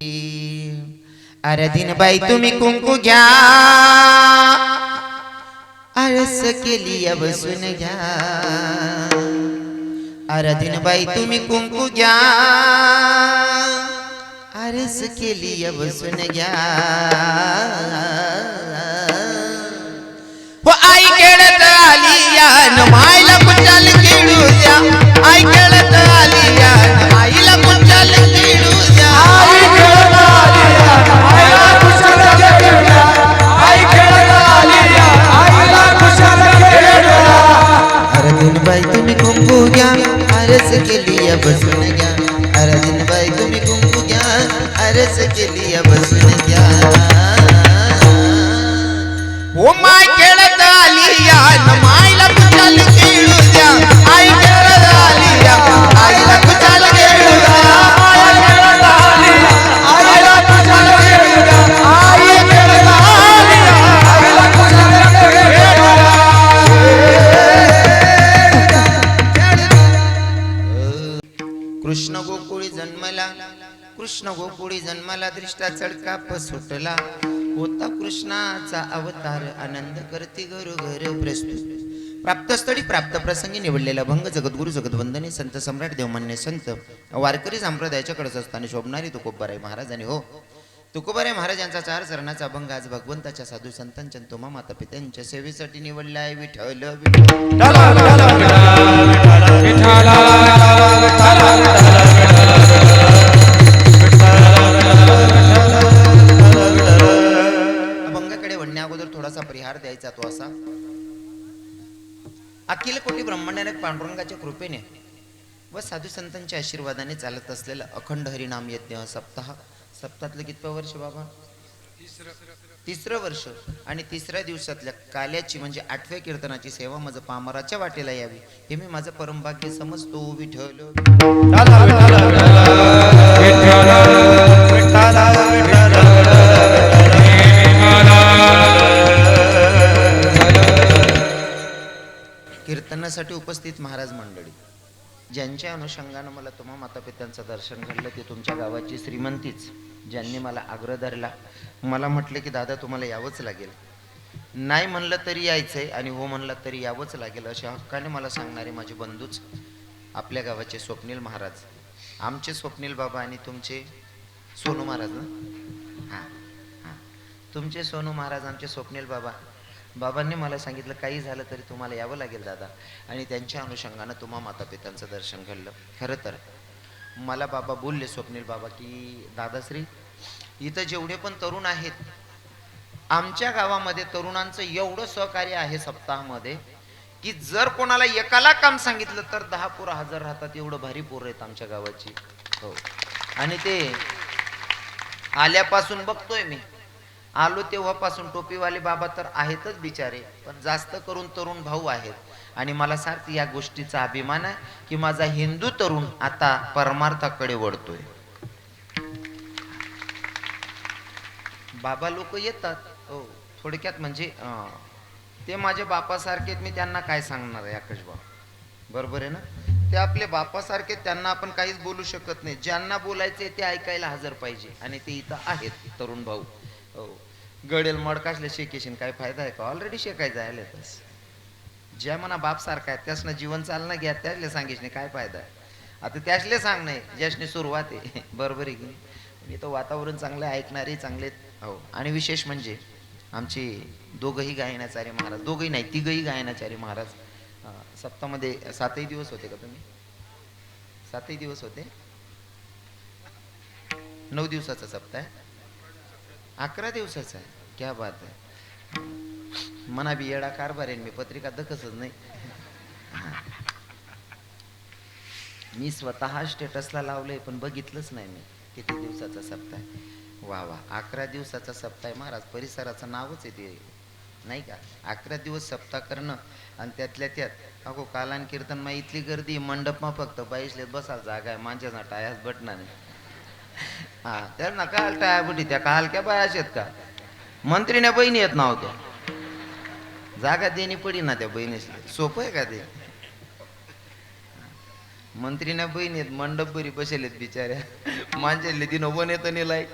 अरे दिन बाई तुम्ही कुंकू घ्या. आळस केली या बसून घ्या. अरे दिन बाई तुम्ही कुंकू घ्या. आरस केली या बसून घ्या. हो आई खेळत लिया बसून घ्या अरे दिन बाई तुम्ही हो कुंकू घ्या से केली या बसून जन्मला कृष्ण गोकुळी जन्माला दृष्टा चढका सुटला होता कृष्णाचा अवतार आनंद करते घर प्रस्तुत प्राप्तस्थळी प्राप्त प्रसंगी निवडलेला भंग जगद्गुरु जगदवंदने संत सम्राट देवमान्य संत वारकरी संप्रदायाच्या कडस शोभणारी तुकोबाराय महाराजांनी हो तुकोबाराय महाराजांचा चार चरणाचा अभंग आज भगवंताच्या साधू संतांच्या तोमा माता पित्यांच्या सेवेसाठी निवडला आहे विठल विठल अगोदर परिहार द्यायचा तो असा. अखिल कोटी ब्रह्मांडाने पांडुरंगाच्या कृपेने व साधू संतांच्या आशीर्वादाने चालत असलेला अखंड हरिनाम यज्ञ सप्ताह सप्ताहातलं कितपं वर्ष बाबा? तिसरं वर्ष. आणि तिसऱ्या दिवसातल्या काल्याची म्हणजे आठव्या कीर्तनाची सेवा माझं पामराच्या वाटेला यावी हे मी माझं परमभाग्य समजतो विठ्ठल. कीर्तनासाठी उपस्थित महाराज मंडळी ज्यांच्या अनुषंगानं मला तुम्हा माता पित्यांचं दर्शन घडलं ते तुमच्या गावाची श्रीमंतीच ज्यांनी मला आग्रह धरला. मला म्हटले की दादा तुम्हाला यावंच लागेल. नाही म्हणलं तरी यायचंय आणि हो म्हणलं तरी यावंच लागेल अशा हक्काने मला सांगणारे माझे बंधूच आपल्या गावाचे स्वप्नील महाराज. आमचे स्वप्नील बाबा आणि तुमचे सोनू महाराज ना? हां हां. तुमचे सोनू महाराज आमचे स्वप्नील बाबा बाबांनी मला सांगितलं काही झालं तरी तुम्हाला यावं लागेल दादा. आणि त्यांच्या अनुषंगानं तुम्हा माता पित्यांचं दर्शन घडलं. खरं तर मला बाबा बोलले स्वप्नील बाबा की दादाश्री इथं जेवढे पण तरुण आहेत आमच्या गावामध्ये तरुणांचं एवढं सहकार्य आहे सप्ताहामध्ये की जर कोणाला एकाला काम सांगितलं तर दहा पोरं हजर राहतात एवढं भारी पोरं आहेत आमच्या गावाची. हो. आणि ते आल्यापासून बघतोय मी. आलो तेव्हापासून टोपीवाले बाबा तर आहेतच बिचारे पण जास्त करून तरुण भाऊ आहेत. आणि मला सारखी या गोष्टीचा अभिमान आहे की माझा हिंदू तरुण आता परमार्थाकडे वळतोय. बाबा लोक येतात. हो थोडक्यात म्हणजे ते माझ्या बापासारखे मी त्यांना काय सांगणार आहे आकाश बाबा बरोबर आहे ना? ते आपले बापासारखे त्यांना आपण काहीच बोलू शकत नाही. ज्यांना बोलायचे ते ऐकायला हजर पाहिजे. आणि ते इथं आहेत तरुण भाऊ. हो. गडेल मडकासले शेकेशीन काय फायदा आहे का? ऑलरेडी शेकायचं आहे तस ज्या म्हणा बाप सारखा आहे त्यासनं जीवन चालना घ्या त्यासले सांगितले काय फायदा आहे? आता त्यासले सांग नाही ज्यासने सुरुवात आहे. बरोबर आहे? पण इथं वातावरण चांगलं ऐकणारे चांगले हो. आणि विशेष म्हणजे आमचे दोघंही गायनाचार्य महाराज दोघंही नाही तिघही गायनाचार्य महाराज सप्तामध्ये सातही दिवस होते का तुम्ही? सातही दिवस होते? नऊ दिवसाचा सप्ताह आहे. अकरा दिवसाचा आहे. क्या बात आहे. मना बी येडा कारभार आहे मी पत्रिका दखसच नाही. मी स्वतः स्टेटसला लावलंय पण बघितलंच नाही मी किती दिवसाचा सप्ताह वा वा. अकरा दिवसाचा सप्ताह आहे महाराज. परिसराचं नावच आहे ते. नाही का? अकरा दिवस सप्ताह करणं आणि त्यातल्या त्यात अगो कालान कीर्तन मा इथली गर्दी मंडपमा फक्त बाईसले बसायला जागा आहे माझ्या टायास बटणार नाही हा त्यांना काल टाया बुटी त्या काल क्या बाय आहेत का? मंत्रीने बहिणी येत नव्हत्या. जागा देणी पडी ना त्या बहिणीसले. सोपं आहे का ते? मंत्रीने बहिणी आहेत मंडप बरी बसेलेत बिचाऱ्या. मांजले तिनं वन येतं नेलाय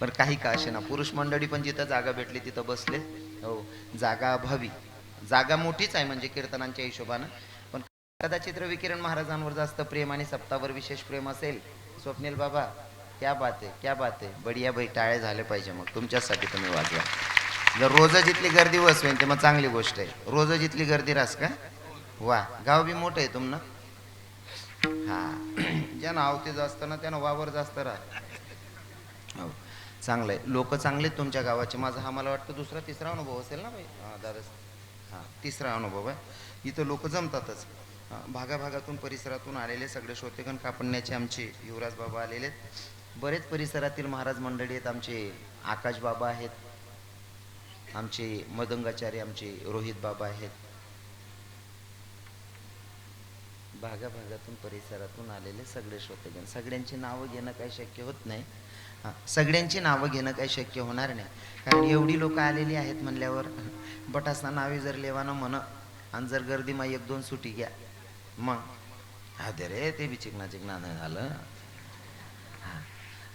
पण काही का असे ना पुरुष मंडळी पण जिथं जागा भेटली तिथं बसले. हो जागा अभावी. जागा मोठीच आहे म्हणजे कीर्तनांच्या हिशोबानं. पण कदाचित विकिरण महाराजांवर जास्त प्रेम आणि सप्तावर विशेष प्रेम असेल स्वप्नील बाबा क्या बात आहे क्या बात आहे बढिया भाई टाळे झाले पाहिजे मग. तुमच्यासाठी तुम्ही वाजवा. जर रोज जितली गर्दी वसवेन ते मग चांगली गोष्ट आहे. रोज जितली गर्दी रास का? वा गाव बी मोठं आहे तुमनं. हा. ज्यानं आवते जास्त ना त्यानं वावर जास्त राहा हो. चांगलं आहे लोक चांगले आहेत तुमच्या गावाचे. माझा हा मला वाटतं दुसरा तिसरा अनुभव असेल ना भाई हां दादा. हां तिसरा अनुभव आहे. इथं लोक जमतातच. भागाभागातून परिसरातून आलेले सगळे श्रोतेगण कापडण्याचे आमचे युवराज बाबा आलेले आहेत. बरेच परिसरातील महाराज मंडळी आहेत आमचे आकाश बाबा आहेत आमचे मदंगाचार्य आमचे रोहित बाबा आहेत. भागाभागातून परिसरातून आलेले सगळे श्रोतेगण. सगळ्यांची नावं घेणं काही शक्य होत नाही. सगळ्यांची नावं घेणं काही शक्य होणार नाही. कारण एवढी लोक आलेली आहेत म्हणल्यावर बटासना नावे जर लेवानं म्हण आणि जर गर्दीमा एक दोन सुटी घ्या मग? हा दे रे ते बी चिकना चिकना नाही झालं.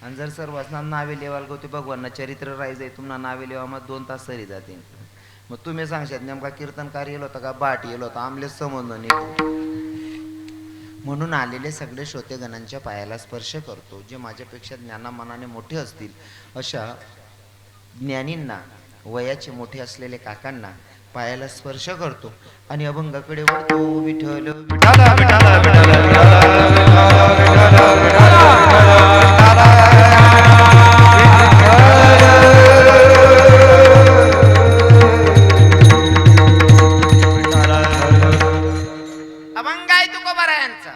आणि जर सर्वांना नावे लेवाल गो ते भगवान चरित्र राहायचं आहे तुम्हाला नावे लेवा मग दोन तास सरी जातील. मग तुम्ही सांगशात नेमका कीर्तनकार येलो होता का बाट येलो होता आमले समज नाही म्हणून आलेले सगळे श्रोतेगणांच्या पायाला स्पर्श करतो जे माझ्यापेक्षा ज्ञानामानाने मोठे असतील. अशा ज्ञानींना वयाचे मोठे असलेले काकांना पायाला स्पर्श करतो आणि अभंगाकडे वळतो विठ्ठल. अभंग आहे तुकोबारा यांचा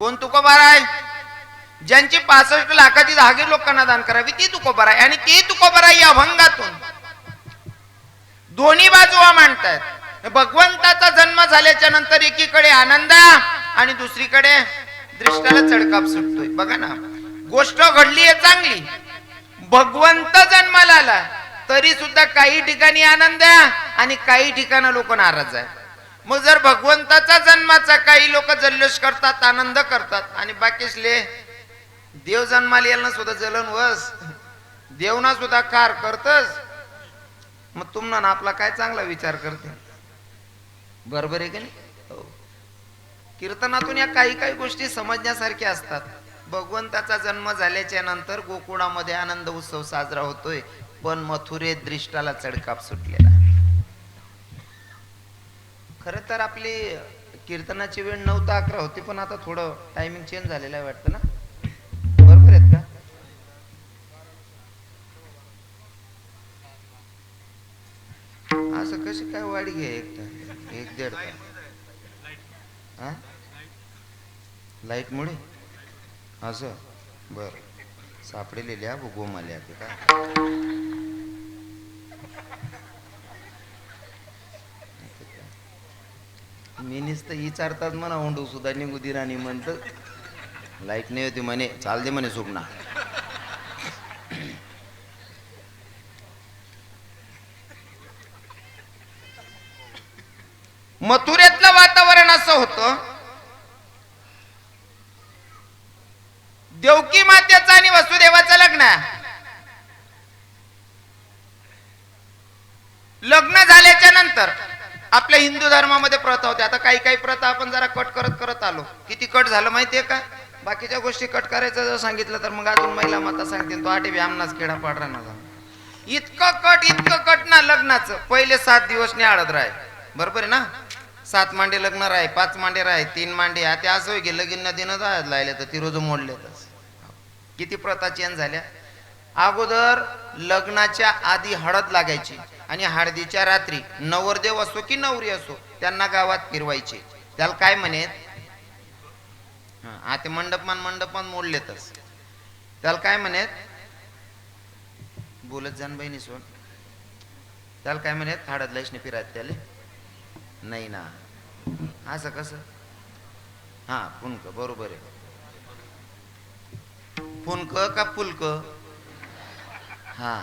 कोण तुकोबारा आहे ज्यांची पासष्ट लाखाची जागीर लोकांना दान करावी ती तुकोबारा आहे आणि ती तुकोबारा या अभंगातून. दोन्ही बाजूवा मांडतायत. भगवंताचा जन्म झाल्याच्यानंतर एकीकडे आनंद आणि दुसरीकडे दृष्टाला चढकाप सुटतोय. बघा ना गोष्ट घडली आहे चांगली. भगवंत जन्माला आला तरी सुद्धा काही ठिकाणी आनंद आहे आणि काही ठिकाणी लोक नाराज आहे मग जर भगवंताचा जन्माचा काही लोक जल्लोष करतात आनंद करतात आणि बाकीसले देव जन्माला यायला सुद्धा जलन वस देवना सुद्धा कार करतच मग तुम्हाला ना आपला काय चांगला विचार करते? बरोबर आहे की नाही? हो. कीर्तनातून या काही काही गोष्टी समजण्यासारख्या असतात. भगवंताचा जन्म झाल्याच्यानंतर गोकुळामध्ये आनंद उत्सव साजरा होतोय पण मथुरेत दृष्टाला चढकाप सुटलेला. खरं तर आपली कीर्तनाची वेळ नऊ ते अकरा होती पण आता थोडं टायमिंग चेंज झालेलं आहे वाटतं ना? कशी काय वाढ घे एक तास? एक दीड तास. हा? लाइट मुळे असं? बर. सापडेलेल्या गोमाल्या ते का मी नुसतं विचारतात म्हणा ओंडू सुद्धा निघू दिराणी म्हणतं. लाइट नाही होती म्हणे. चालते म्हणे सुपना मथुरेतलं वातावरण असं होतं देवकी मातेचं आणि वसुदेवाचं लग्न. लग्न झाल्याच्यानंतर आपल्या हिंदू धर्मामध्ये प्रथा होते आता काही काही प्रथा आपण जरा कट करत करत आलो. किती कट झालं माहितीये का? बाकीच्या गोष्टी कट करायचं जर सांगितलं तर मग अजून महिला माता सांगतील तो आठवी आमनाच खेळा पाडरा ना इतकं कट इतकं कट ना लग्नाचं. पहिले सात दिवस निहाळत राय बरोबर आहे ना? सात मांडे लग्न राय पाच मांडे राय तीन मांडे. आता असं होय की लगीन नदीनं जायला लायले तर ती रोज मोडलेतच किती प्रथा चेंज झाल्या? अगोदर लग्नाच्या आधी हळद लागायची आणि हळदीच्या रात्री नवरदेव असो की नवरी असो त्यांना गावात फिरवायचे. त्याला काय म्हणेत हा ते मंडपमान मंडपमान मोडलेतच. त्याला काय म्हणेत बोलत जाण बहिणी सोड. त्याला काय म्हणेत हळद लाईशने फिरायत त्याला. नाही ना. असं कसं? हा फुनक बरोबर आहे. फुनक का फुलक? हा.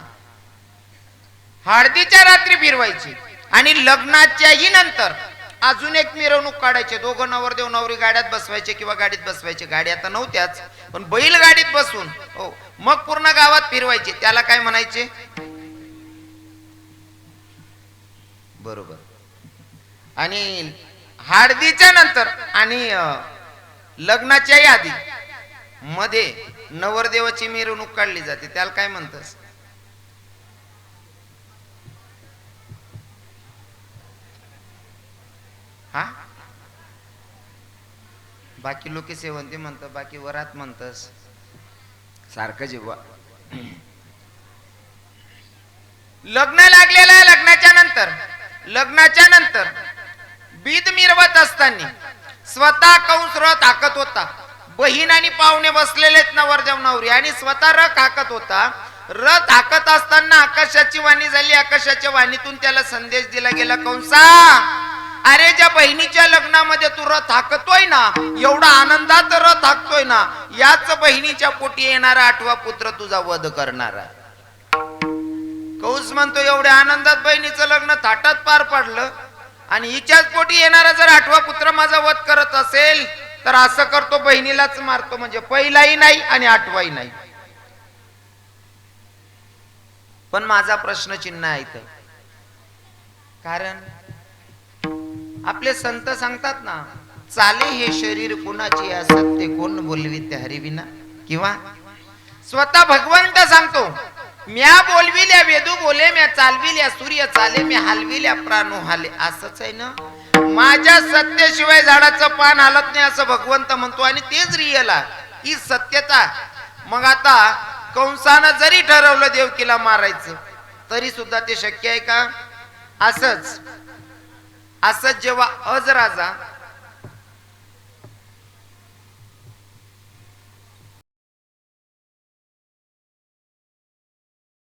हळदीच्या रात्री फिरवायची आणि लग्नाच्याही नंतर अजून एक मिरवणूक काढायची. दोघं नवरदेव नवरी गाड्यात बसवायचे किंवा गाडीत बसवायचे. गाडी आता नव्हत्याच पण बैल गाडीत बसून हो मग पूर्ण गावात फिरवायचे. त्याला काय म्हणायचे? बरोबर. आणि हळदीच्या नंतर आणि लग्नाच्या लग्नाच्याही आधी मध्ये नवरदेवाची मिरवणूक काढली जाते. त्याला काय म्हणतात हा? बाकी लोक सेवंती म्हणतात बाकी वरात म्हणतस. सारखं जेव्हा. लग्न लागलेलं आहे लग्नाच्या नंतर. लग्नाच्या नंतर. बीद मिरवत असताना स्वतः कंस रथ हाकत होता? बहीण आणि पाहुणे बसलेलेत नवरदेव नवरी आणि स्वतः रथ हाकत होता. रथ हाकत असताना आकाशाची वाणी झाली. आकाशाच्या वाणीतून त्याला संदेश दिला गेला कंसा अरे ज्या बहिणीच्या लग्नामध्ये तू रथ हाकतोय ना एवढा आनंदात रथ हाकतोय ना याच बहिणीच्या पोटी येणारा आठवा पुत्र तुझा वध करणारा. कौस म्हणतो एवढ्या आनंदात बहिणीचं लग्न थाटात पार पडलं. आणि हिच्याच पोटी येणारा जर आठवा पुत्र माझा वध करत असेल तर असं करतो बहिणीलाच मारतो. म्हणजे पहिलाही नाही आणि आठवाही नाही. पण माझा प्रश्न चिन्ह आहे इथं. कारण आपले संत सांगतात ना चाले हे शरीर कुणाचे असत्य कोण बोलवी ते हरिविना? किंवा स्वतः भगवंत सांगतो म्या बोलविल्या वेदू बोले म्या चालविल्या सूर्य चाले मी हलविल्या प्राणो हाले. असंच आहे ना? माझ्या सत्याशिवाय झाडाचं पान हालत नाही असं भगवंत म्हणतो आणि तेच रियल ही सत्यता. मग आता कंसानं जरी ठरवलं देवकीला मारायचं तरी सुद्धा ते शक्य आहे का? असंच. असंच जेव्हा अज राजा